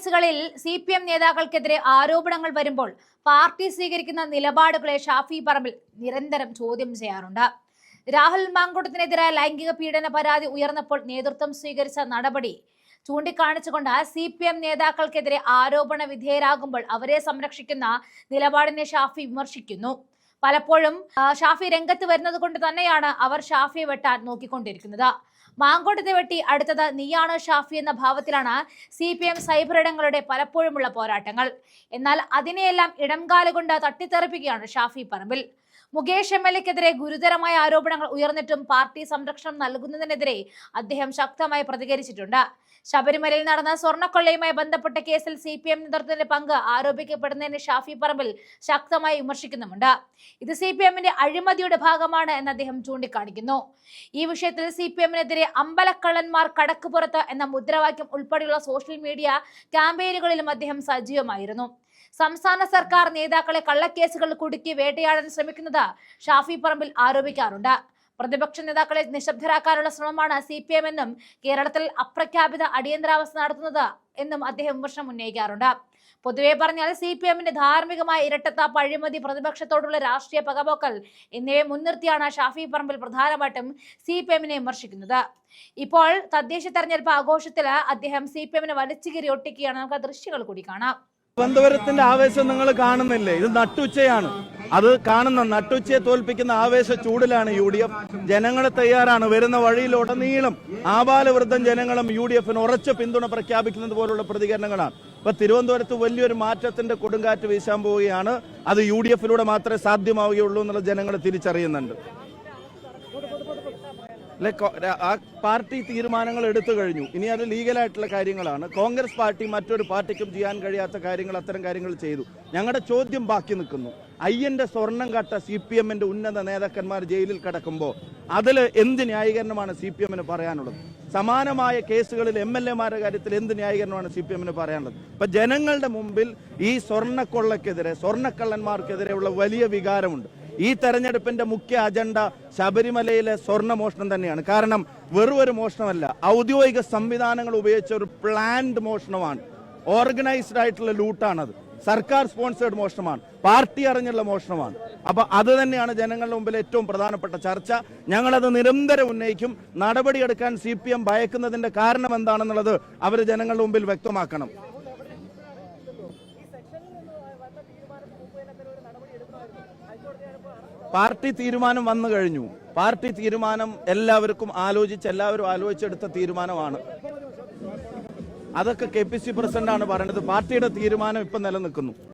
കേസുകളിൽ C P M നേതാക്കൾക്കെതിരെ ആരോപണങ്ങൾ വരുമ്പോൾ പാർട്ടി സ്വീകരിക്കുന്ന നിലപാടുകളെ ഷാഫി പറമ്പിൽ നിരന്തരം ചോദ്യം ചെയ്യാറുണ്ട്. രാഹുൽ മാങ്കുടത്തിനെതിരായ ലൈംഗിക പീഡന പരാതി ഉയർന്നപ്പോൾ നേതൃത്വം സ്വീകരിച്ച നടപടി ചൂണ്ടിക്കാണിച്ചുകൊണ്ട് സി പി എം നേതാക്കൾക്കെതിരെ ആരോപണ വിധേയരാകുമ്പോൾ അവരെ സംരക്ഷിക്കുന്ന നിലപാടിനെ ഷാഫി വിമർശിക്കുന്നു. പലപ്പോഴും ഷാഫി രംഗത്ത് വരുന്നത് കൊണ്ട് തന്നെയാണ് അവർ ഷാഫിയെ വെട്ടാൻ നോക്കിക്കൊണ്ടിരിക്കുന്നത്. മാങ്കോട്ടത്തെ വെട്ടി അടുത്തത് നീയാണ് ഷാഫി എന്ന ഭാവത്തിലാണ് സി പി എം സൈബർ ഇടങ്ങളുടെ പലപ്പോഴുമുള്ള പോരാട്ടങ്ങൾ. എന്നാൽ അതിനെയെല്ലാം ഇടംകാലുകൊണ്ട് തട്ടിത്തെറിപ്പിക്കുകയാണ് ഷാഫി പറമ്പിൽ. മുകേഷ് എം എൽ എക്കെതിരെ ഗുരുതരമായ ആരോപണങ്ങൾ ഉയർന്നിട്ടും പാർട്ടി സംരക്ഷണം നൽകുന്നതിനെതിരെ അദ്ദേഹം ശക്തമായി പ്രതികരിച്ചിട്ടുണ്ട്. ശബരിമലയിൽ നടന്ന സ്വർണക്കൊള്ളയുമായി ബന്ധപ്പെട്ട കേസിൽ സി പി എം നേതൃത്വത്തിന്റെ പങ്ക് ആരോപിക്കപ്പെടുന്നതിന് ഷാഫി പറമ്പിൽ ശക്തമായി വിമർശിക്കുന്നുമുണ്ട്. ഇത് സി പി എമ്മിന്റെ അഴിമതിയുടെ ഭാഗമാണ് എന്ന് അദ്ദേഹം ചൂണ്ടിക്കാണിക്കുന്നു. ഈ വിഷയത്തിൽ സി പി എമ്മിനെതിരെ അമ്പലക്കള്ളന്മാർ കടക്കുപുറത്ത് എന്ന മുദ്രാവാക്യം ഉൾപ്പെടെയുള്ള സോഷ്യൽ മീഡിയ ക്യാമ്പയിനുകളിലും അദ്ദേഹം സജീവമായിരുന്നു. സംസ്ഥാന സർക്കാർ നേതാക്കളെ കള്ളക്കേസുകളിൽ കുടുക്കി വേട്ടയാടാൻ ശ്രമിക്കുന്നത് ഷാഫി പറമ്പിൽ ആരോപിക്കാറുണ്ട്. പ്രതിപക്ഷ നേതാക്കളെ നിശബ്ദരാക്കാനുള്ള ശ്രമമാണ് സി പി എം എന്നും കേരളത്തിൽ അപ്രഖ്യാപിത അടിയന്തരാവസ്ഥ നടത്തുന്നത് എന്നും അദ്ദേഹം വിമർശനം ഉന്നയിക്കാറുണ്ട്. പൊതുവെ പറഞ്ഞാൽ സി പി എമ്മിന്റെ ധാർമ്മികമായ ഇരട്ടത്താപ്പ് അഴിമതി പ്രതിപക്ഷത്തോടുള്ള രാഷ്ട്രീയ പകപോക്കൽ എന്നിവയെ മുൻനിർത്തിയാണ് ഷാഫി പറമ്പിൽ പ്രധാനമായിട്ടും സി പി എമ്മിനെ വിമർശിക്കുന്നത്. ഇപ്പോൾ തദ്ദേശ തെരഞ്ഞെടുപ്പ് ആഘോഷത്തിൽ അദ്ദേഹം സി പി എമ്മിനെ വലിച്ചുകീറി ഒട്ടിക്കുകയാണ്. നമുക്ക് ദൃശ്യങ്ങൾ കൂടി കാണാം. തിരുവനന്തപുരത്തിന്റെ ആവേശം നിങ്ങൾ കാണുന്നില്ലേ? ഇത് നട്ടുച്ചയാണ്. അത് കാണുന്ന നട്ടുച്ചയെ തോൽപ്പിക്കുന്ന ആവേശ ചൂടിലാണ് യു ഡി എഫ്. ജനങ്ങൾ തയ്യാറാണ്. വരുന്ന വഴിയിലുടനീളം ആബാലവൃദ്ധം ജനങ്ങളും യു ഡി എഫിന് ഉറച്ച പിന്തുണ പ്രഖ്യാപിക്കുന്നത് പോലുള്ള പ്രതികരണങ്ങളാണ്. ഇപ്പൊ തിരുവനന്തപുരത്ത് വലിയൊരു മാറ്റത്തിന്റെ കൊടുങ്കാറ്റ് വീശാൻ പോവുകയാണ്. അത് യു ഡി എഫിലൂടെ മാത്രമേ സാധ്യമാവുകയുള്ളൂ എന്നുള്ള ജനങ്ങൾ തിരിച്ചറിയുന്നുണ്ട്. പാർട്ടി തീരുമാനങ്ങൾ എടുത്തു കഴിഞ്ഞു. ഇനി അത് ലീഗലായിട്ടുള്ള കാര്യങ്ങളാണ്. കോൺഗ്രസ് പാർട്ടി മറ്റൊരു പാർട്ടിക്കും ചെയ്യാൻ കഴിയാത്ത കാര്യങ്ങൾ അത്തരം കാര്യങ്ങൾ ചെയ്തു. ഞങ്ങളുടെ ചോദ്യം ബാക്കി നിൽക്കുന്നു. അയ്യന്റെ സ്വർണം കട്ട സി പി എമ്മിന്റെ ഉന്നത നേതാക്കന്മാർ ജയിലിൽ കിടക്കുമ്പോൾ അതിൽ എന്ത് ന്യായീകരണമാണ് സി പി എമ്മിന് പറയാനുള്ളത്? സമാനമായ കേസുകളിൽ എം എൽ എമാരുടെ കാര്യത്തിൽ എന്ത് ന്യായീകരണമാണ് സി പി എമ്മിന് പറയാനുള്ളത്? ഇപ്പൊ ജനങ്ങളുടെ മുമ്പിൽ ഈ സ്വർണക്കൊള്ളക്കെതിരെ സ്വർണക്കള്ളന്മാർക്കെതിരെയുള്ള വലിയ വികാരമുണ്ട്. ഈ തെരഞ്ഞെടുപ്പിന്റെ മുഖ്യ അജണ്ട ശബരിമലയിലെ സ്വർണ മോഷണം തന്നെയാണ്. കാരണം വെറും ഒരു മോഷണമല്ല. ഔദ്യോഗിക സംവിധാനങ്ങൾ ഉപയോഗിച്ച ഒരു പ്ലാൻഡ് മോഷണമാണ്. ഓർഗനൈസ്ഡ് ആയിട്ടുള്ള ലൂട്ടാണത്. സർക്കാർ സ്പോൺസേഡ് മോഷണമാണ്. പാർട്ടി അറിഞ്ഞുള്ള മോഷണമാണ്. അപ്പൊ അത് തന്നെയാണ് ജനങ്ങളുടെ മുമ്പിൽ ഏറ്റവും പ്രധാനപ്പെട്ട ചർച്ച. ഞങ്ങളത് നിരന്തരം ഉന്നയിക്കും. നടപടിയെടുക്കാൻ സി പി എം ഭയക്കുന്നതിന്റെ കാരണം എന്താണെന്നുള്ളത് അവർ ജനങ്ങളുടെ മുമ്പിൽ വ്യക്തമാക്കണം. പാർട്ടി തീരുമാനം വന്നു കഴിഞ്ഞു. പാർട്ടി തീരുമാനം എല്ലാവർക്കും ആലോചിച്ച് എല്ലാവരും ആലോചിച്ചെടുത്ത തീരുമാനമാണ്. അതൊക്കെ കെ പി സി പ്രസിഡന്റാണ് പറയുന്നത് പാർട്ടിയുടെ തീരുമാനം ഇപ്പൊ നിലനിൽക്കുന്നു.